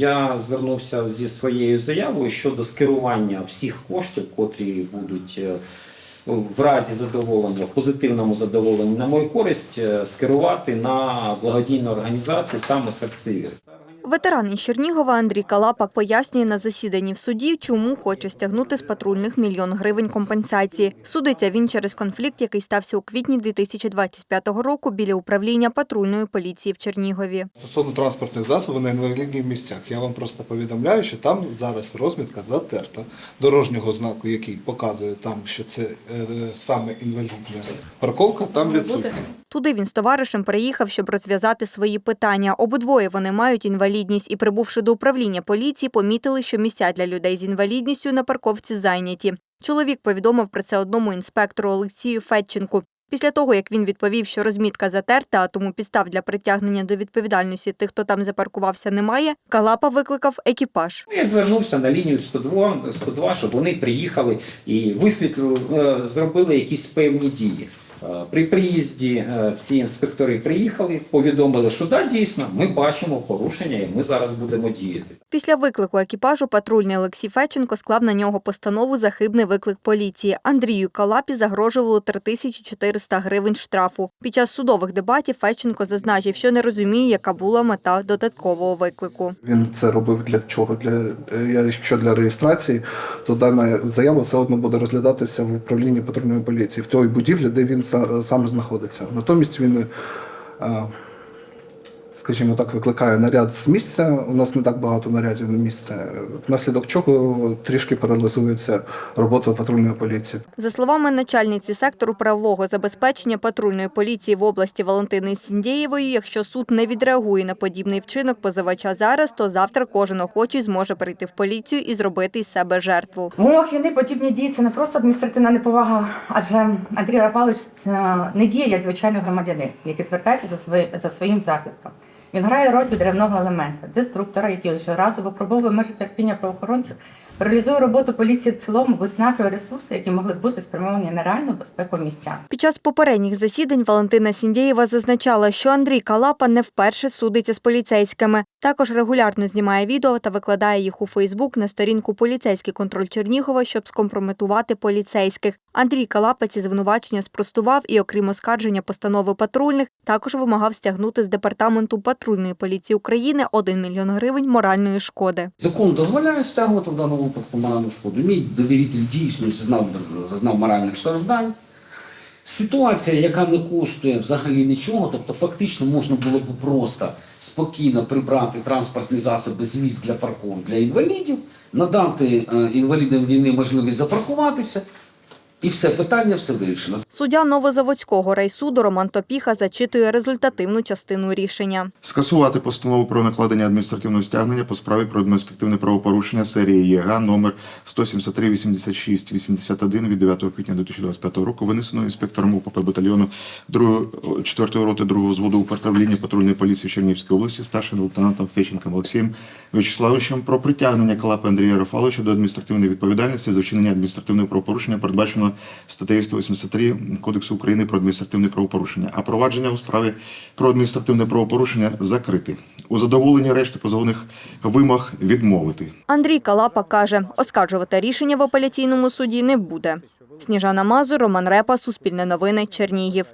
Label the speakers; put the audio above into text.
Speaker 1: Я звернувся зі своєю заявою щодо скерування всіх коштів, котрі будуть е, в разі задоволення, в позитивному задоволенні на мою користь, е, скерувати на благодійну організацію саме серцевір.
Speaker 2: Ветеран із Чернігова Андрій Калапак пояснює на засіданні в суді, чому хоче стягнути з патрульних мільйон гривень компенсації. Судиться він через конфлікт, який стався у квітні 2025 року біля управління патрульної поліції в Чернігові.
Speaker 3: Стосовно транспортних засобів на інвалідних місцях, я вам просто повідомляю, що там зараз розмітка затерта дорожнього знаку, який показує там, що це е, саме інвалідна парковка, там відсутня.
Speaker 2: Туди він з товаришем приїхав, щоб розв'язати свої питання. Обидвоє вони мають інвалідність і, прибувши до управління поліції, помітили, що місця для людей з інвалідністю на парковці зайняті. Чоловік повідомив про це одному інспектору Олексію Федченку. Після того, як він відповів, що розмітка затерта, а тому підстав для притягнення до відповідальності тих, хто там запаркувався, немає, Калапа викликав екіпаж.
Speaker 1: Я звернувся на лінію 102, 102 щоб вони приїхали і висвітлили, е, зробили якісь певні дії. Е, При приїзді е, ці інспектори приїхали, повідомили, що да, дійсно, ми бачимо порушення, і ми зараз будемо діяти.
Speaker 2: Після виклику екіпажу патрульний Олексій Федченко склав на нього постанову за хибний виклик поліції. Андрію Калапі загрожувало 3400 гривень штрафу. Під час судових дебатів Федченко зазначив, що не розуміє, яка була мета додаткового виклику.
Speaker 4: Він це робив для чого? Для е, якщо для реєстрації, то дана заява все одно буде розглядатися в управлінні патрульної поліції в той будівлі, де він са- саме знаходиться. Натомість він, е, скажімо так, викликає наряд з місця. У нас не так багато нарядів на місце, внаслідок чого трішки паралізується робота патрульної поліції.
Speaker 2: За словами начальниці сектору правового забезпечення патрульної поліції в області Валентини Сіндєєвої, якщо суд не відреагує на подібний вчинок позивача зараз, то завтра кожен охочий зможе прийти в поліцію і зробити із себе жертву.
Speaker 5: В умовах війни подібні дії це не просто адміністративна неповага, адже Андрій Рафалович це не діє як звичайний громадянин, який звертається за своїм захистом. Він грає роль підривного елемента, деструктора, який лише разу випробовує межі терпіння правоохоронців, реалізує роботу поліції в цілому, виснажує ресурси, які могли б бути спрямовані на реальну безпеку містян.
Speaker 2: Під час попередніх засідань Валентина Сіндєєва зазначала, що Андрій Калапа не вперше судиться з поліцейськими. Також регулярно знімає відео та викладає їх у Фейсбук на сторінку Поліцейський контроль Чернігова, щоб скомпрометувати поліцейських. Андрій Калапа ці звинувачення спростував і, окрім оскарження постанови патрульних, також вимагав стягнути з департаменту патрульної поліції України 1 мільйон гривень моральної шкоди.
Speaker 6: Закон дозволяє стягувати в даному випадку моральну шкоду. Мій довіритель дійсно зазнав, зазнав моральних страждань. Ситуація, яка не коштує взагалі нічого, тобто фактично можна було б просто спокійно прибрати транспортні засоби з місць для парку для інвалідів, надати е, інвалідам війни можливість запаркуватися, і все питання все вирішено.
Speaker 2: Суддя Новозаводського райсуду Роман Топіха зачитує результативну частину рішення.
Speaker 7: Скасувати постанову про накладення адміністративного стягнення по справі про адміністративне правопорушення серії ЄГА номер 173-86-81 від 9 квітня 2025 року, винесеного інспектором УПП батальйону 4 роти 2 зводу управління патрульної поліції Чернігівської області старшим лейтенантом Феченком Олексієм Вячеславовичем про притягнення Калапи Андрія Рафаловича до адміністративної відповідальності за вчинення адміністративного правопорушення, передбаченого статтею 183 Кодексу України про адміністративне правопорушення, а провадження у справі про адміністративне правопорушення закрити. У задоволенні решти позовних вимог відмовити.
Speaker 2: Андрій Калапа каже, оскаржувати рішення в апеляційному суді не буде. Сніжана Мазур, Роман Репа, Суспільне новини, Чернігів.